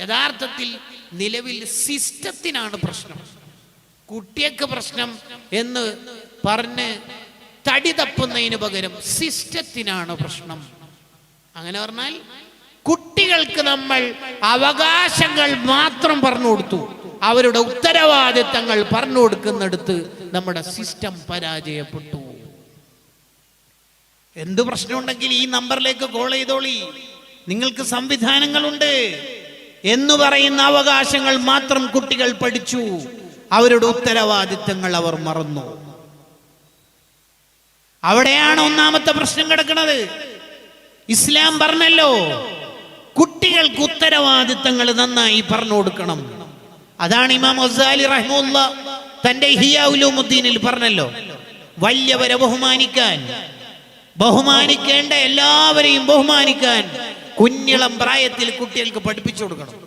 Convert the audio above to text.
യഥാർത്ഥത്തിൽ നിലവിൽ സിസ്റ്റത്തിനാണ് പ്രശ്നം. കുട്ടിയൊക്കെ പ്രശ്നം എന്ന് പറഞ്ഞ് തടി തപ്പുന്നതിന് പകരം സിസ്റ്റത്തിനാണ് പ്രശ്നം. അങ്ങനെ പറഞ്ഞാൽ കുട്ടികൾക്ക് നമ്മൾ അവകാശങ്ങൾ മാത്രം പറഞ്ഞു കൊടുത്തു. അവരുടെ ഉത്തരവാദിത്തങ്ങൾ പറഞ്ഞു കൊടുക്കുന്നിടത്ത് നമ്മുടെ സിസ്റ്റം പരാജയപ്പെട്ടു. എന്ത് പ്രശ്നമുണ്ടെങ്കിൽ ഈ നമ്പറിലേക്ക് കോൾ ചെയ്തോളി. നിങ്ങൾക്ക് സംവിധാനങ്ങളുണ്ട്. എന്ന് പറയുന്ന അവകാശങ്ങൾ മാത്രം കുട്ടികൾ പഠിച്ചു. അവരുടെ ഉത്തരവാദിത്തങ്ങൾ അവർ മറന്നു. അവിടെയാണ് ഒന്നാമത്തെ പ്രശ്നം കിടക്കുന്നത്. ഇസ്ലാം പറഞ്ഞല്ലോ കുട്ടികൾക്ക് ഉത്തരവാദിത്തങ്ങൾ നന്നായി പറഞ്ഞു കൊടുക്കണം. അതാണ് ഇമാം ഗസാലി റഹ്മുല്ല തന്റെ ഹിയാഉലുമുദ്ദീനിൽ പറഞ്ഞല്ലോ വലിയവരെ ബഹുമാനിക്കാൻ ബഹുമാനിക്കേണ്ട എല്ലാവരെയും ബഹുമാനിക്കാൻ കുഞ്ഞിളം പ്രായത്തിൽ കുട്ടികൾക്ക് പഠിപ്പിച്ചു കൊടുക്കണം.